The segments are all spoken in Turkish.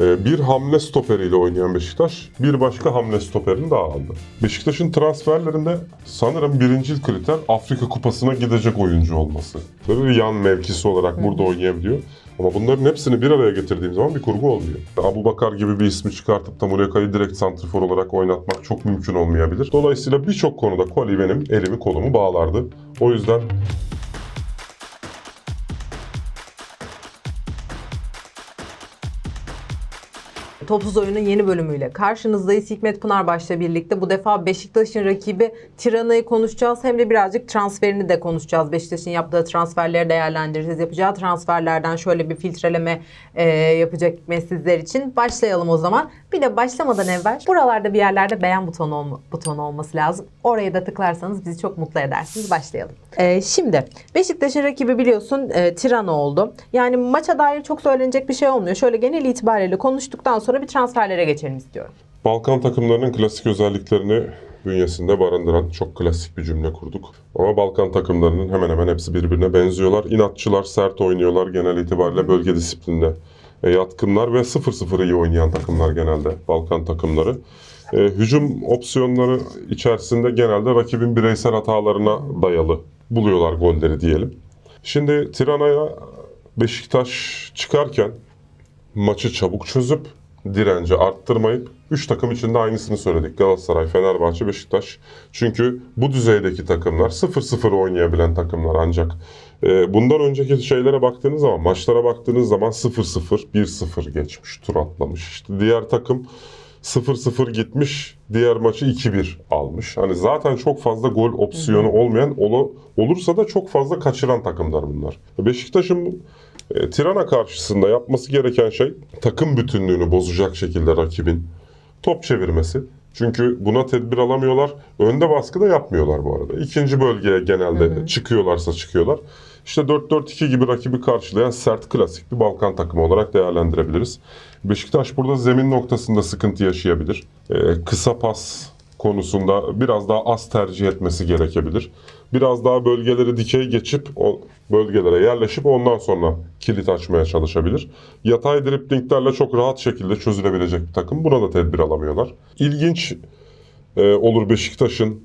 Ee, bir hamle stoperiyle oynayan Beşiktaş bir başka hamle stoperini daha aldı. Beşiktaş'ın transferlerinde sanırım birinci kriter Afrika Kupası'na gidecek oyuncu olması. Böyle bir yan mevkisi olarak burada oynayabiliyor. Ama bunların hepsini bir araya getirdiğim zaman bir kurgu olmuyor. Abu Bakar gibi bir ismi çıkartıp da Muleka'yı direkt santrifor olarak oynatmak çok mümkün olmayabilir. Dolayısıyla birçok konuda Koli benim elimi kolumu bağlardı. O yüzden Topsuz Oyun'un yeni bölümüyle karşınızdayız. Hikmet Pınarbaş'la birlikte bu defa Beşiktaş'ın rakibi Tirana'yı konuşacağız. Hem de birazcık transferini de konuşacağız. Beşiktaş'ın yaptığı transferleri değerlendireceğiz. Yapacağı transferlerden şöyle bir filtreleme e, yapacak Hikmet sizler için. Başlayalım o zaman. Bir de başlamadan evvel buralarda bir yerlerde beğen butonu, olma, butonu olması lazım. Oraya da tıklarsanız bizi çok mutlu edersiniz. Başlayalım. E, şimdi Beşiktaş'ın rakibi biliyorsun e, Tirana oldu. Yani maça dair çok söylenecek bir şey olmuyor. Şöyle genel itibariyle konuştuktan sonra bir transferlere geçelim istiyorum. Balkan takımlarının klasik özelliklerini bünyesinde barındıran çok klasik bir cümle kurduk. Ama Balkan takımlarının hemen hemen hepsi birbirine benziyorlar. İnatçılar, sert oynuyorlar genel itibariyle bölge disiplinine e, yatkınlar ve 0-0 iyi oynayan takımlar genelde Balkan takımları. E, hücum opsiyonları içerisinde genelde rakibin bireysel hatalarına dayalı buluyorlar golleri diyelim. Şimdi Tirana'ya Beşiktaş çıkarken maçı çabuk çözüp direnci arttırmayıp 3 takım içinde aynısını söyledik. Galatasaray, Fenerbahçe, Beşiktaş. Çünkü bu düzeydeki takımlar 0-0 oynayabilen takımlar ancak. e, bundan önceki şeylere baktığınız zaman, maçlara baktığınız zaman 0-0, 1-0 geçmiş, tur atlamış. İşte diğer takım 0-0 gitmiş, diğer maçı 2-1 almış. Hani zaten çok fazla gol opsiyonu olmayan, olu- olursa da çok fazla kaçıran takımlar bunlar. Beşiktaş'ın e, Tirana karşısında yapması gereken şey takım bütünlüğünü bozacak şekilde rakibin top çevirmesi. Çünkü buna tedbir alamıyorlar. Önde baskı da yapmıyorlar bu arada. İkinci bölgeye genelde çıkıyorlarsa çıkıyorlar. İşte 4-4-2 gibi rakibi karşılayan sert klasik bir Balkan takımı olarak değerlendirebiliriz. Beşiktaş burada zemin noktasında sıkıntı yaşayabilir. Ee, kısa pas konusunda biraz daha az tercih etmesi gerekebilir. Biraz daha bölgeleri dikey geçip o bölgelere yerleşip ondan sonra kilit açmaya çalışabilir. Yatay driplinglerle çok rahat şekilde çözülebilecek bir takım. Buna da tedbir alamıyorlar. İlginç e, olur Beşiktaş'ın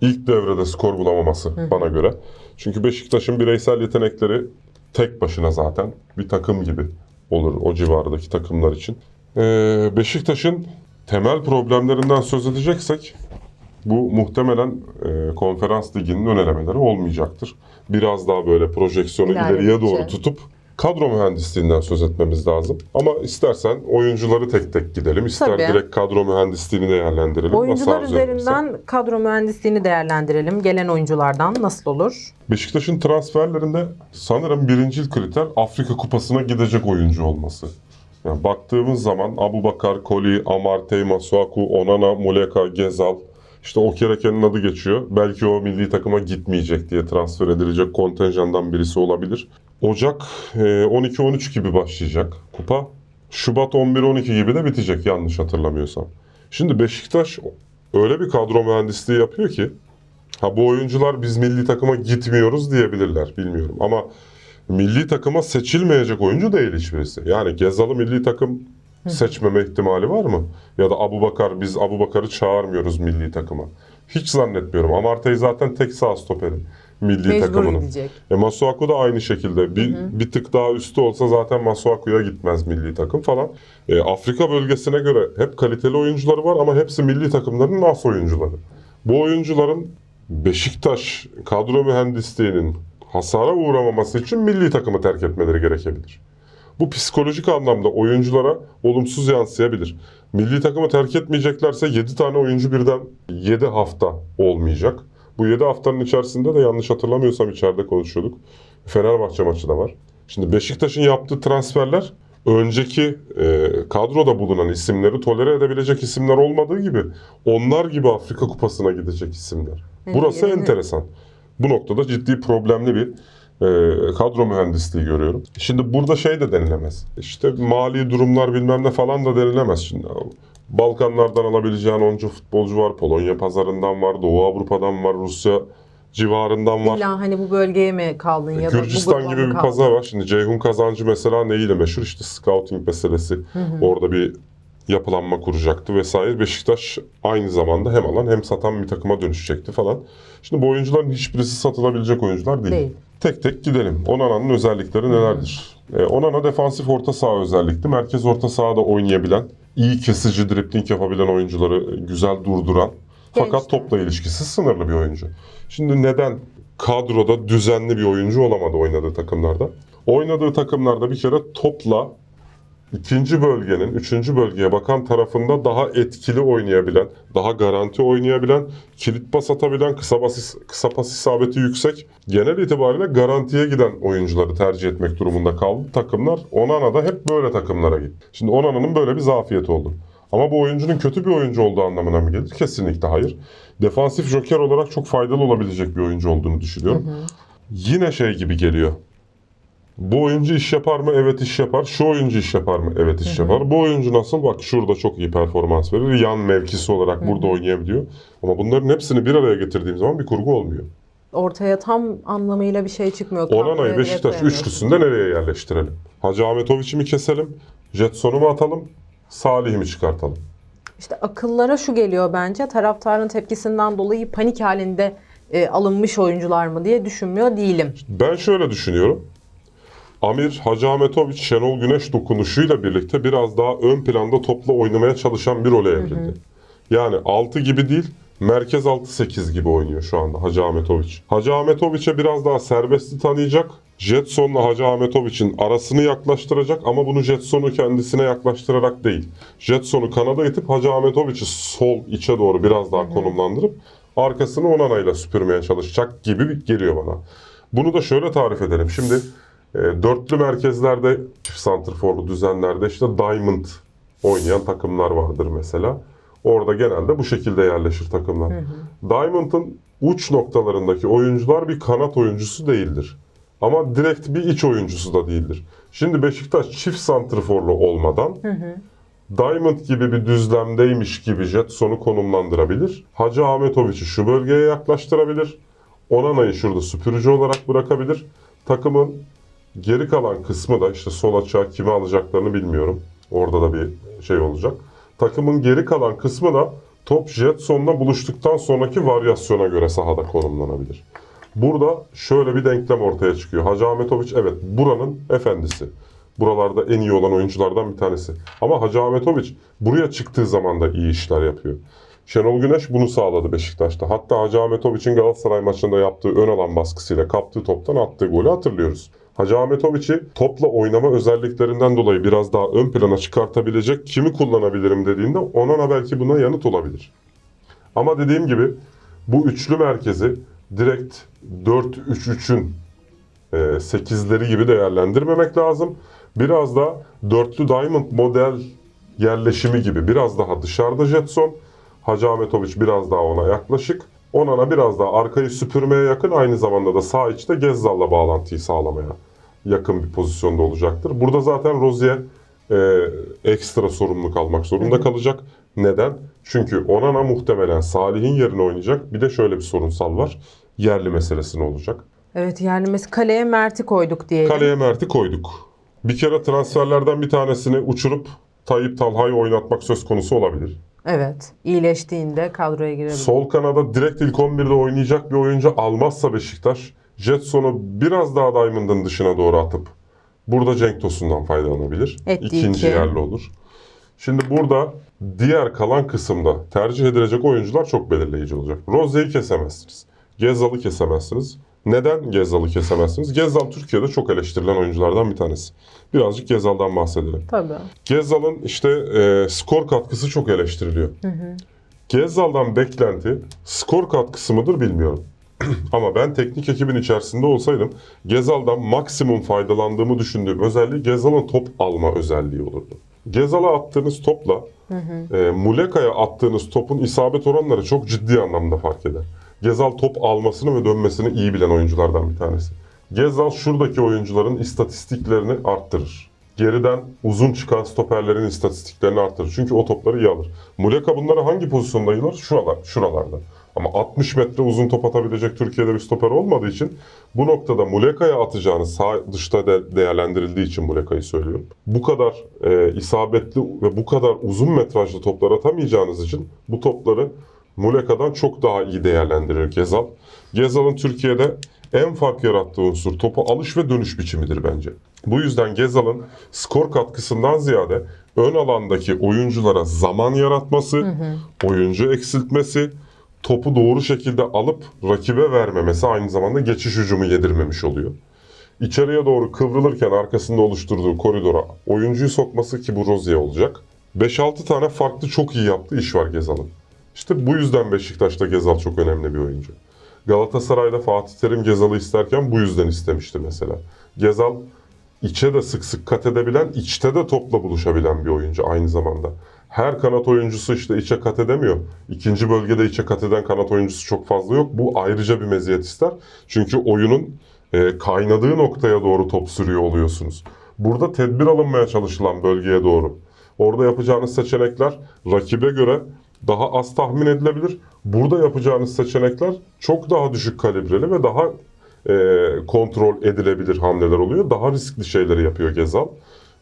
ilk devrede skor bulamaması bana göre. Çünkü Beşiktaş'ın bireysel yetenekleri tek başına zaten bir takım gibi olur o civardaki takımlar için. Ee, Beşiktaş'ın temel problemlerinden söz edeceksek bu muhtemelen e, konferans liginin ön elemeleri olmayacaktır. Biraz daha böyle projeksiyonu İlerledikçe. ileriye doğru tutup kadro mühendisliğinden söz etmemiz lazım. Ama istersen oyuncuları tek tek gidelim. İster Tabii. direkt kadro mühendisliğini değerlendirelim. Oyuncular Nasıl üzerinden kadro mühendisliğini değerlendirelim. Gelen oyunculardan nasıl olur? Beşiktaş'ın transferlerinde sanırım birincil kriter Afrika Kupası'na gidecek oyuncu olması. Yani baktığımız zaman Abu Bakar, Koli, Amartey, Masuaku, Onana, Muleka, Gezal işte Okereke'nin adı geçiyor. Belki o milli takıma gitmeyecek diye transfer edilecek kontenjandan birisi olabilir. Ocak e, 12-13 gibi başlayacak kupa. Şubat 11-12 gibi de bitecek yanlış hatırlamıyorsam. Şimdi Beşiktaş öyle bir kadro mühendisliği yapıyor ki Ha bu oyuncular biz milli takıma gitmiyoruz diyebilirler bilmiyorum ama milli takıma seçilmeyecek oyuncu değil hiçbirisi. Yani Gezal'ı milli takım seçmeme ihtimali var mı? Ya da Abu Bakar biz Abu Bakar'ı çağırmıyoruz milli takıma. Hiç zannetmiyorum. Amartey zaten tek sağ stoperi milli Mecbur takımının. gidecek. E, Masuaku da aynı şekilde. Bir, bir tık daha üstü olsa zaten Masuaku'ya gitmez milli takım falan. E, Afrika bölgesine göre hep kaliteli oyuncuları var ama hepsi milli takımların as oyuncuları. Bu oyuncuların Beşiktaş kadro mühendisliğinin hasara uğramaması için milli takımı terk etmeleri gerekebilir. Bu psikolojik anlamda oyunculara olumsuz yansıyabilir. Milli takımı terk etmeyeceklerse 7 tane oyuncu birden 7 hafta olmayacak. Bu 7 haftanın içerisinde de yanlış hatırlamıyorsam içeride konuşuyorduk. Fenerbahçe maçı da var. Şimdi Beşiktaş'ın yaptığı transferler önceki e, kadroda bulunan isimleri tolere edebilecek isimler olmadığı gibi onlar gibi Afrika Kupası'na gidecek isimler. Burası enteresan. Bu noktada ciddi problemli bir e, kadro mühendisliği görüyorum. Şimdi burada şey de denilemez. İşte mali durumlar bilmem ne falan da denilemez şimdi. Balkanlardan alabileceğin onca futbolcu var. Polonya pazarından var. Doğu Avrupa'dan var. Rusya civarından var. İlla hani bu bölgeye mi kaldın ya da Gürcistan gruba gibi bir kaldın? pazar var. Şimdi Ceyhun Kazancı mesela neyle meşhur? İşte scouting meselesi. Orada bir yapılanma kuracaktı vesaire. Beşiktaş aynı zamanda hem alan hem satan bir takıma dönüşecekti falan. Şimdi bu oyuncuların hiçbirisi satılabilecek oyuncular değil. Değil. Tek tek gidelim. Onana'nın özellikleri nelerdir? Ee, Onana defansif orta saha özellikli. Merkez orta sahada oynayabilen, iyi kesici dripling yapabilen oyuncuları güzel durduran. Fakat Genç de. topla ilişkisi sınırlı bir oyuncu. Şimdi neden kadroda düzenli bir oyuncu olamadı oynadığı takımlarda? Oynadığı takımlarda bir kere topla ikinci bölgenin, üçüncü bölgeye bakan tarafında daha etkili oynayabilen, daha garanti oynayabilen, kilit pas atabilen, kısa pas, kısa pas isabeti yüksek, genel itibariyle garantiye giden oyuncuları tercih etmek durumunda kaldı. Takımlar Onana da hep böyle takımlara gitti. Şimdi Onana'nın böyle bir zafiyeti oldu. Ama bu oyuncunun kötü bir oyuncu olduğu anlamına mı gelir? Kesinlikle hayır. Defansif joker olarak çok faydalı olabilecek bir oyuncu olduğunu düşünüyorum. Yine şey gibi geliyor. Bu oyuncu iş yapar mı? Evet iş yapar. Şu oyuncu iş yapar mı? Evet iş yapar. Bu oyuncu nasıl? Bak şurada çok iyi performans verir. Yan mevkisi olarak burada oynayabiliyor. Ama bunların hepsini bir araya getirdiğim zaman bir kurgu olmuyor. Ortaya tam anlamıyla bir şey çıkmıyor. Onana'yı Beşiktaş üçlüsünde nereye yerleştirelim? Hacı Ahmetoviç'i mi keselim? Jetson'u mu atalım? Salih'i mi çıkartalım? İşte akıllara şu geliyor bence taraftarın tepkisinden dolayı panik halinde e, alınmış oyuncular mı diye düşünmüyor değilim. Ben şöyle düşünüyorum. Amir Hacı Ahmetoviç Şenol Güneş dokunuşuyla birlikte biraz daha ön planda topla oynamaya çalışan bir role evrildi. Yani 6 gibi değil, merkez 6-8 gibi oynuyor şu anda Hacı Ahmetoviç. Hacı Ahmetoviç'e biraz daha serbestli tanıyacak. Jetson'la Hacı Ahmetoviç'in arasını yaklaştıracak ama bunu Jetson'u kendisine yaklaştırarak değil. Jetson'u kanada itip Hacı Ahmetoviç'i sol içe doğru biraz daha konumlandırıp arkasını Onana'yla süpürmeye çalışacak gibi geliyor bana. Bunu da şöyle tarif edelim. Şimdi dörtlü merkezlerde, çift santrforlu düzenlerde işte Diamond oynayan takımlar vardır mesela. Orada genelde bu şekilde yerleşir takımlar. Diamond'ın uç noktalarındaki oyuncular bir kanat oyuncusu değildir. Ama direkt bir iç oyuncusu da değildir. Şimdi Beşiktaş çift santrforlu olmadan Diamond gibi bir düzlemdeymiş gibi Jetson'u konumlandırabilir. Hacı Ahmetoviç'i şu bölgeye yaklaştırabilir. Onana'yı şurada süpürücü olarak bırakabilir. Takımın geri kalan kısmı da işte sol açığa kimi alacaklarını bilmiyorum. Orada da bir şey olacak. Takımın geri kalan kısmı da top Jetson'la buluştuktan sonraki varyasyona göre sahada konumlanabilir. Burada şöyle bir denklem ortaya çıkıyor. Hacı Ahmetoviç evet buranın efendisi. Buralarda en iyi olan oyunculardan bir tanesi. Ama Hacı Ahmetoviç buraya çıktığı zaman da iyi işler yapıyor. Şenol Güneş bunu sağladı Beşiktaş'ta. Hatta Hacı Ahmetoviç'in Galatasaray maçında yaptığı ön alan baskısıyla kaptığı toptan attığı golü hatırlıyoruz. Hacı Ahmetoviç'i topla oynama özelliklerinden dolayı biraz daha ön plana çıkartabilecek kimi kullanabilirim dediğinde Onana belki buna yanıt olabilir. Ama dediğim gibi bu üçlü merkezi direkt 4-3-3'ün e, 8'leri gibi değerlendirmemek lazım. Biraz da dörtlü Diamond model yerleşimi gibi biraz daha dışarıda Jetson. Hacı Ahmetoviç biraz daha ona yaklaşık. Onana biraz daha arkayı süpürmeye yakın aynı zamanda da sağ içte Gezzal'la bağlantıyı sağlamaya yakın bir pozisyonda olacaktır. Burada zaten Rozier e, ekstra sorumluluk almak zorunda kalacak. Neden? Çünkü Onana muhtemelen Salih'in yerine oynayacak. Bir de şöyle bir sorunsal var. Yerli meselesi ne olacak? Evet yani mesela kaleye Mert'i koyduk diyelim. Kaleye Mert'i koyduk. Bir kere transferlerden bir tanesini uçurup Tayyip Talha'yı oynatmak söz konusu olabilir. Evet. iyileştiğinde kadroya girebilir. Sol kanada direkt ilk 11'de oynayacak bir oyuncu almazsa Beşiktaş, Jetson'u biraz daha Diamond'ın dışına doğru atıp burada Cenk Tosun'dan faydalanabilir. Etti İkinci iki. yerli olur. Şimdi burada diğer kalan kısımda tercih edilecek oyuncular çok belirleyici olacak. Roze'yi kesemezsiniz. Gezzal'ı kesemezsiniz. Neden Gezzal'ı kesemezsiniz? Gezzal Türkiye'de çok eleştirilen oyunculardan bir tanesi. Birazcık Gezzal'dan bahsedelim. Tabii. Gezzal'ın işte e, skor katkısı çok eleştiriliyor. Gezzal'dan beklenti skor katkısı mıdır bilmiyorum. Ama ben teknik ekibin içerisinde olsaydım Gezal'dan maksimum faydalandığımı düşündüğüm özelliği Gezal'ın top alma özelliği olurdu. Gezal'a attığınız topla e, Muleka'ya attığınız topun isabet oranları çok ciddi anlamda fark eder. Gezal top almasını ve dönmesini iyi bilen oyunculardan bir tanesi. Gezal şuradaki oyuncuların istatistiklerini arttırır. Geriden uzun çıkan stoperlerin istatistiklerini arttırır. Çünkü o topları iyi alır. Muleka bunları hangi pozisyonda yılır? Şuralar, şuralarda. Ama 60 metre uzun top atabilecek Türkiye'de bir stoper olmadığı için bu noktada Muleka'ya atacağınız sağ dışta de değerlendirildiği için Muleka'yı söylüyorum. Bu kadar e, isabetli ve bu kadar uzun metrajlı toplar atamayacağınız için bu topları Muleka'dan çok daha iyi değerlendirir Gezal. Gezal'ın Türkiye'de en fark yarattığı unsur topu alış ve dönüş biçimidir bence. Bu yüzden Gezal'ın skor katkısından ziyade ön alandaki oyunculara zaman yaratması, oyuncu eksiltmesi, topu doğru şekilde alıp rakibe vermemesi aynı zamanda geçiş hücumu yedirmemiş oluyor. İçeriye doğru kıvrılırken arkasında oluşturduğu koridora oyuncuyu sokması ki bu Rozier olacak. 5-6 tane farklı çok iyi yaptığı iş var Gezal'ın. İşte bu yüzden Beşiktaş'ta Gezal çok önemli bir oyuncu. Galatasaray'da Fatih Terim Gezal'ı isterken bu yüzden istemişti mesela. Gezal içe de sık sık kat edebilen, içte de topla buluşabilen bir oyuncu aynı zamanda. Her kanat oyuncusu işte içe kat edemiyor. İkinci bölgede içe kat eden kanat oyuncusu çok fazla yok. Bu ayrıca bir meziyet ister. Çünkü oyunun e, kaynadığı noktaya doğru top sürüyor oluyorsunuz. Burada tedbir alınmaya çalışılan bölgeye doğru. Orada yapacağınız seçenekler rakibe göre daha az tahmin edilebilir. Burada yapacağınız seçenekler çok daha düşük kalibreli ve daha e, kontrol edilebilir hamleler oluyor. Daha riskli şeyleri yapıyor Gezal.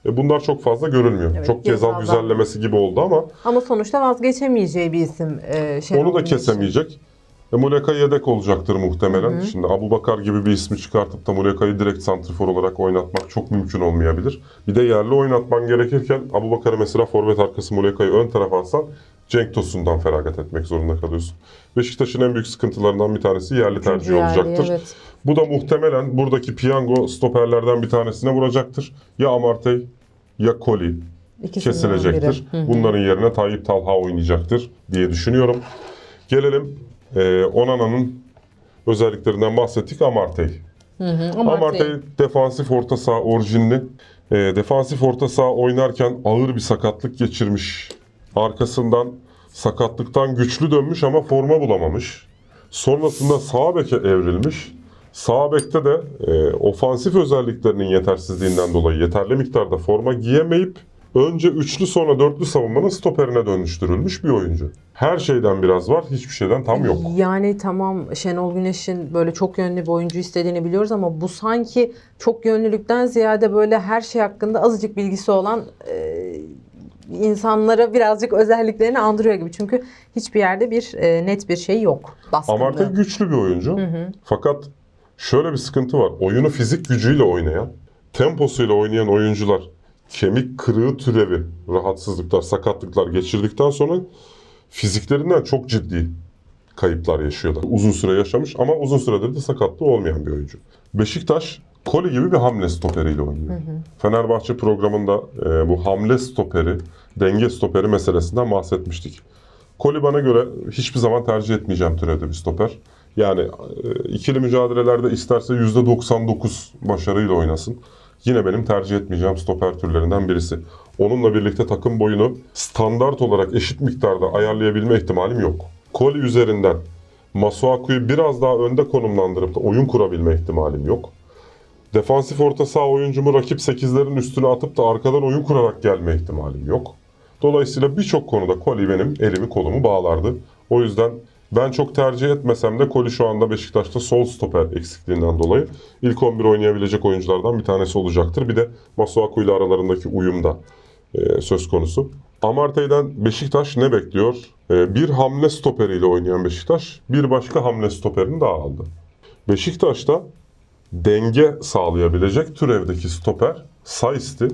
E, bunlar çok fazla görülmüyor. Evet, çok Gezal güzellemesi gibi oldu ama Ama sonuçta vazgeçemeyeceği bir isim. E, onu da kesemeyecek. E, Muleka yedek olacaktır muhtemelen. Şimdi Abu Bakar gibi bir ismi çıkartıp da Muleka'yı direkt santrifor olarak oynatmak çok mümkün olmayabilir. Bir de yerli oynatman gerekirken Abu Bakar'ı mesela forvet arkası Muleka'yı ön tarafa alsan Cenk Tosun'dan feragat etmek zorunda kalıyorsun. Beşiktaş'ın en büyük sıkıntılarından bir tanesi yerli tercih yerli, olacaktır. evet. Bu da muhtemelen buradaki piyango stoperlerden bir tanesine vuracaktır. Ya Amartey ya Koli İkisinden kesilecektir. biri. Hı hı. Bunların yerine Tayyip Talha oynayacaktır diye düşünüyorum. Gelelim e, Onana'nın özelliklerinden bahsettik Amartey. Ama Amartey defansif orta saha orijinli. E, defansif orta saha oynarken ağır bir sakatlık geçirmiş. Arkasından sakatlıktan güçlü dönmüş ama forma bulamamış. Sonrasında sağ beke evrilmiş. Sağ bekte de e, ofansif özelliklerinin yetersizliğinden dolayı yeterli miktarda forma giyemeyip önce üçlü sonra dörtlü savunmanın stoperine dönüştürülmüş bir oyuncu. Her şeyden biraz var, hiçbir şeyden tam yok. Yani tamam Şenol Güneş'in böyle çok yönlü bir oyuncu istediğini biliyoruz ama bu sanki çok yönlülükten ziyade böyle her şey hakkında azıcık bilgisi olan e, insanlara birazcık özelliklerini andırıyor gibi. Çünkü hiçbir yerde bir e, net bir şey yok. Baskınlığı. Amartey güçlü bir oyuncu. Fakat şöyle bir sıkıntı var. Oyunu fizik gücüyle oynayan, temposuyla oynayan oyuncular kemik kırığı türevi, rahatsızlıklar, sakatlıklar geçirdikten sonra fiziklerinden çok ciddi kayıplar yaşıyorlar. Uzun süre yaşamış ama uzun süredir de sakatlığı olmayan bir oyuncu. Beşiktaş Koli gibi bir hamle stoperiyle oynuyor. Fenerbahçe programında e, bu hamle stoperi, denge stoperi meselesinden bahsetmiştik. Koli bana göre hiçbir zaman tercih etmeyeceğim türevde bir stoper. Yani e, ikili mücadelelerde isterse %99 başarıyla oynasın. Yine benim tercih etmeyeceğim stoper türlerinden birisi. Onunla birlikte takım boyunu standart olarak eşit miktarda ayarlayabilme ihtimalim yok. Koli üzerinden Masuaku'yu biraz daha önde konumlandırıp da oyun kurabilme ihtimalim yok. Defansif orta saha oyuncumu rakip 8'lerin üstüne atıp da arkadan oyun kurarak gelme ihtimalim yok. Dolayısıyla birçok konuda Koli benim elimi kolumu bağlardı. O yüzden ben çok tercih etmesem de Koli şu anda Beşiktaş'ta sol stoper eksikliğinden dolayı ilk 11 oynayabilecek oyunculardan bir tanesi olacaktır. Bir de Masuaku ile aralarındaki uyum da e, söz konusu. Amartey'den Beşiktaş ne bekliyor? E, bir hamle stoperiyle oynayan Beşiktaş bir başka hamle stoperini daha aldı. Beşiktaş'ta denge sağlayabilecek türevdeki stoper Sais'ti.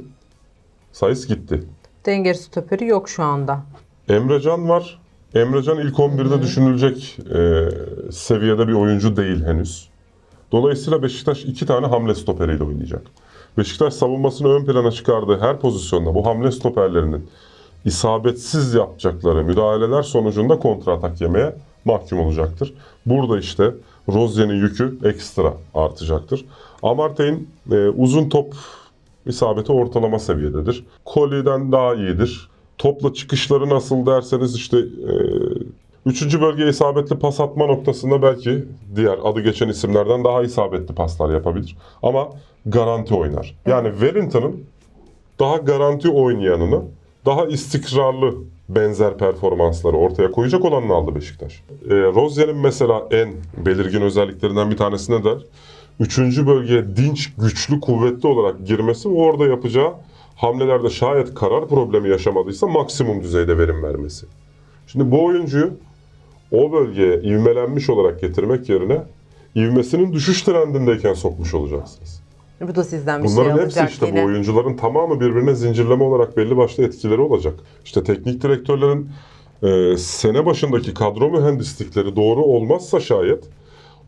Sais gitti. Denge stoperi yok şu anda. Emrecan var. Emrecan ilk 11'de düşünülecek e, seviyede bir oyuncu değil henüz. Dolayısıyla Beşiktaş iki tane hamle stoperiyle oynayacak. Beşiktaş savunmasını ön plana çıkardığı her pozisyonda bu hamle stoperlerinin isabetsiz yapacakları müdahaleler sonucunda kontratak yemeye mahkum olacaktır. Burada işte Rozier'in yükü ekstra artacaktır. Amartey'in e, uzun top isabeti ortalama seviyededir. Koli'den daha iyidir. Topla çıkışları nasıl derseniz işte e, üçüncü bölgeye isabetli pas atma noktasında belki diğer adı geçen isimlerden daha isabetli paslar yapabilir. Ama garanti oynar. Yani Wellington'ın daha garanti oynayanını daha istikrarlı benzer performansları ortaya koyacak olanını aldı Beşiktaş. E, Rozier'in mesela en belirgin özelliklerinden bir tanesi ne der? Üçüncü bölgeye dinç, güçlü, kuvvetli olarak girmesi ve orada yapacağı hamlelerde şayet karar problemi yaşamadıysa maksimum düzeyde verim vermesi. Şimdi bu oyuncuyu o bölgeye ivmelenmiş olarak getirmek yerine ivmesinin düşüş trendindeyken sokmuş olacaksınız. Bu da sizden bir şey Bunların hepsi alacak işte yine. bu oyuncuların tamamı birbirine zincirleme olarak belli başlı etkileri olacak. İşte teknik direktörlerin e, sene başındaki kadro mühendislikleri doğru olmazsa şayet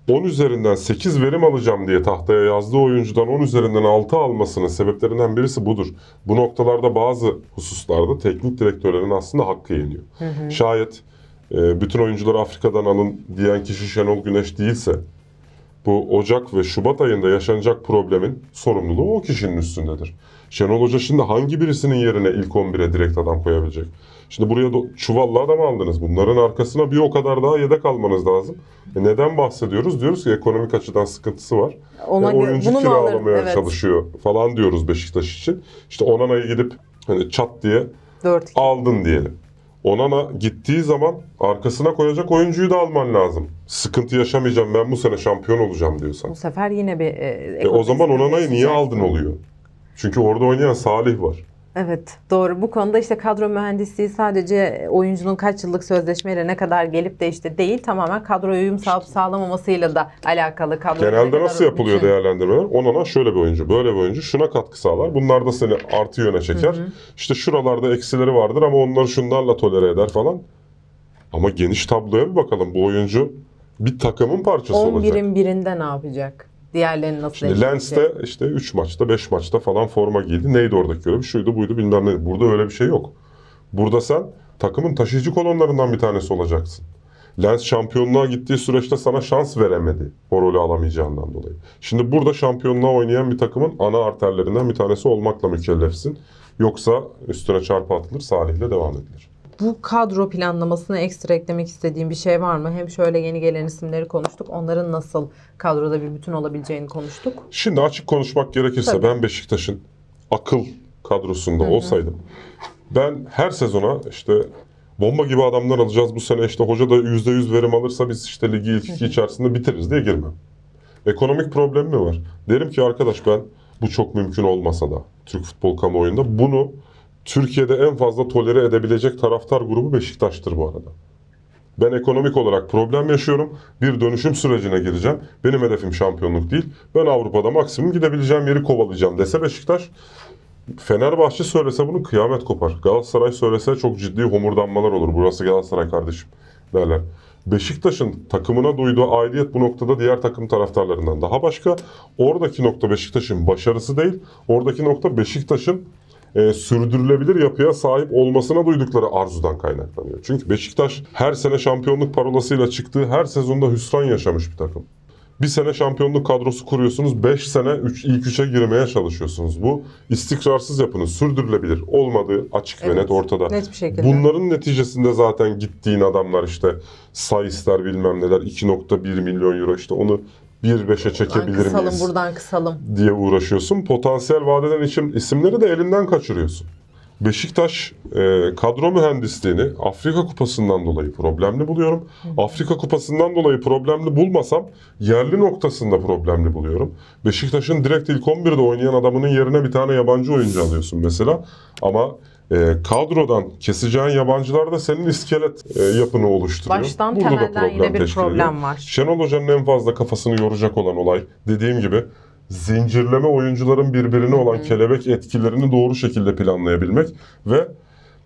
10 üzerinden 8 verim alacağım diye tahtaya yazdığı oyuncudan 10 üzerinden 6 almasının sebeplerinden birisi budur. Bu noktalarda bazı hususlarda teknik direktörlerin aslında hakkı yeniyor. Şayet e, bütün oyuncuları Afrika'dan alın diyen kişi Şenol Güneş değilse bu Ocak ve Şubat ayında yaşanacak problemin sorumluluğu o kişinin üstündedir. Şenol Hoca şimdi hangi birisinin yerine ilk 11'e direkt adam koyabilecek? Şimdi buraya da çuvallı adam aldınız. Bunların arkasına bir o kadar daha yedek almanız lazım. E neden bahsediyoruz? Diyoruz ki ekonomik açıdan sıkıntısı var. Ona E, oyuncu bunu mu alır? kiralamaya Evet. çalışıyor falan diyoruz Beşiktaş için. İşte Onana'yı gidip hani çat diye 4 aldın diyelim. Onana gittiği zaman arkasına koyacak oyuncuyu da alman lazım. Sıkıntı yaşamayacağım ben bu sene şampiyon olacağım diyorsan. Bu sefer yine bir e, E o zaman Onana'yı niye aldın oluyor? Çünkü orada oynayan Salih var. Evet doğru. Bu konuda işte kadro mühendisliği sadece oyuncunun kaç yıllık sözleşmeyle ne kadar gelip de işte değil tamamen kadroya uyum sağlayıp sağlamamasıyla da alakalı. Kadro ne Genelde nasıl yapılıyor bütün- değerlendirmeler? Onana şöyle bir oyuncu, böyle bir oyuncu şuna katkı sağlar. Bunlar da seni artı yöne çeker. İşte şuralarda eksileri vardır ama onları şunlarla tolere eder falan. Ama geniş tabloya bir bakalım. Bu oyuncu bir takımın parçası olacak. 11'in birinde ne yapacak? Diğerlerini nasıl Şimdi? Lens'te işte 3 maçta 5 maçta falan forma giydi. Neydi oradaki görev? Şuydu buydu bilmem ne. Burada öyle bir şey yok. Burada sen takımın taşıyıcı kolonlarından bir tanesi olacaksın. Lens şampiyonluğa gittiği süreçte sana şans veremedi o rolü alamayacağından dolayı. Şimdi burada şampiyonluğa oynayan bir takımın ana arterlerinden bir tanesi olmakla mükellefsin. Yoksa üstüne çarpı atılır, Salih'le devam edilir. Bu kadro planlamasına ekstra eklemek istediğim bir şey var mı? Hem şöyle yeni gelen isimleri konuştuk. Onların nasıl kadroda bir bütün olabileceğini konuştuk. Şimdi açık konuşmak gerekirse Tabii. ben Beşiktaş'ın akıl kadrosunda olsaydım ben her sezona işte bomba gibi adamlar alacağız bu sene işte hoca da %100 verim alırsa biz işte ligi ilk iki içerisinde bitiririz diye girmem. Ekonomik problem mi var? Derim ki arkadaş ben bu çok mümkün olmasa da Türk futbol kamuoyunda bunu Türkiye'de en fazla tolere edebilecek taraftar grubu Beşiktaş'tır bu arada. Ben ekonomik olarak problem yaşıyorum. Bir dönüşüm sürecine gireceğim. Benim hedefim şampiyonluk değil. Ben Avrupa'da maksimum gidebileceğim yeri kovalayacağım dese Beşiktaş. Fenerbahçe söylese bunu kıyamet kopar. Galatasaray söylese çok ciddi homurdanmalar olur. Burası Galatasaray kardeşim derler. Beşiktaş'ın takımına duyduğu aidiyet bu noktada diğer takım taraftarlarından daha başka. Oradaki nokta Beşiktaş'ın başarısı değil. Oradaki nokta Beşiktaş'ın e, sürdürülebilir yapıya sahip olmasına duydukları arzudan kaynaklanıyor. Çünkü Beşiktaş her sene şampiyonluk parolasıyla çıktığı her sezonda hüsran yaşamış bir takım. Bir sene şampiyonluk kadrosu kuruyorsunuz, 5 sene üç, ilk 3'e girmeye çalışıyorsunuz. Bu istikrarsız yapının sürdürülebilir olmadığı açık ve Evet, net ortada. net bir şekilde. Bunların neticesinde zaten gittiğin adamlar işte sayıslar bilmem neler 2.1 milyon euro işte onu 1.5'e Buradan çekebilir kısalım, miyiz? buradan kısalım. diye uğraşıyorsun. Potansiyel vadeden için isimleri de elinden kaçırıyorsun. Beşiktaş e, kadro mühendisliğini Afrika Kupası'ndan dolayı problemli buluyorum. Afrika Kupası'ndan dolayı problemli bulmasam yerli noktasında problemli buluyorum. Beşiktaş'ın direkt ilk 11'de oynayan adamının yerine bir tane yabancı oyuncu alıyorsun mesela. Ama e, kadrodan keseceğin yabancılar da senin iskelet e, yapını oluşturuyor. Baştan Burada da temelden yine bir teşkil ediyor. problem var. Şenol Hoca'nın en fazla kafasını yoracak olan olay dediğim gibi zincirleme oyuncuların birbirine olan kelebek etkilerini doğru şekilde planlayabilmek ve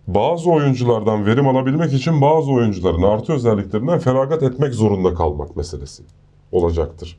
bazı oyunculardan verim alabilmek için bazı oyuncuların artı özelliklerinden feragat etmek zorunda kalmak meselesi olacaktır.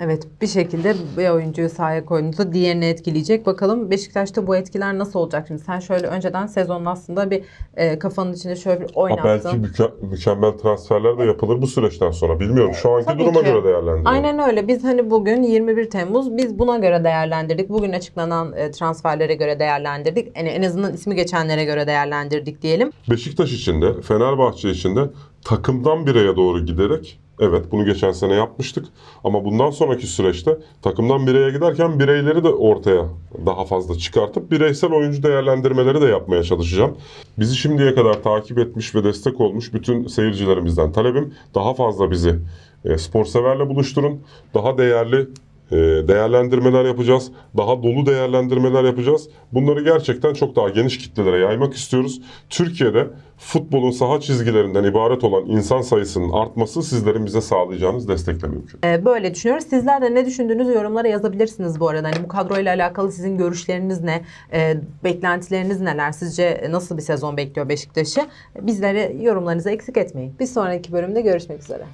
Evet bir şekilde bir oyuncuyu sahaya koyduğunuzda diğerini etkileyecek. Bakalım Beşiktaş'ta bu etkiler nasıl olacak? Şimdi sen şöyle önceden sezonun aslında bir e, kafanın içinde şöyle bir Ha, oynattın. belki müke- mükemmel transferler de yapılır bu süreçten sonra. Bilmiyorum. Şu anki Tabii duruma ki. göre değerlendiriyorum. Aynen öyle. Biz hani bugün 21 Temmuz biz buna göre değerlendirdik. Bugün açıklanan e, transferlere göre değerlendirdik. Yani en azından ismi geçenlere göre değerlendirdik diyelim. Beşiktaş için de Fenerbahçe için de takımdan bireye doğru giderek Evet bunu geçen sene yapmıştık. Ama bundan sonraki süreçte takımdan bireye giderken bireyleri de ortaya daha fazla çıkartıp bireysel oyuncu değerlendirmeleri de yapmaya çalışacağım. Bizi şimdiye kadar takip etmiş ve destek olmuş bütün seyircilerimizden talebim daha fazla bizi e, spor severle buluşturun. Daha değerli değerlendirmeler yapacağız. Daha dolu değerlendirmeler yapacağız. Bunları gerçekten çok daha geniş kitlelere yaymak istiyoruz. Türkiye'de futbolun saha çizgilerinden ibaret olan insan sayısının artması sizlerin bize sağlayacağınız destekle mümkün. Ee, böyle düşünüyoruz. Sizler de ne düşündüğünüzü yorumlara yazabilirsiniz bu arada. Hani bu kadroyla alakalı sizin görüşleriniz ne? Ee, beklentileriniz neler? Sizce nasıl bir sezon bekliyor Beşiktaş'ı? Bizleri yorumlarınızı eksik etmeyin. Bir sonraki bölümde görüşmek üzere.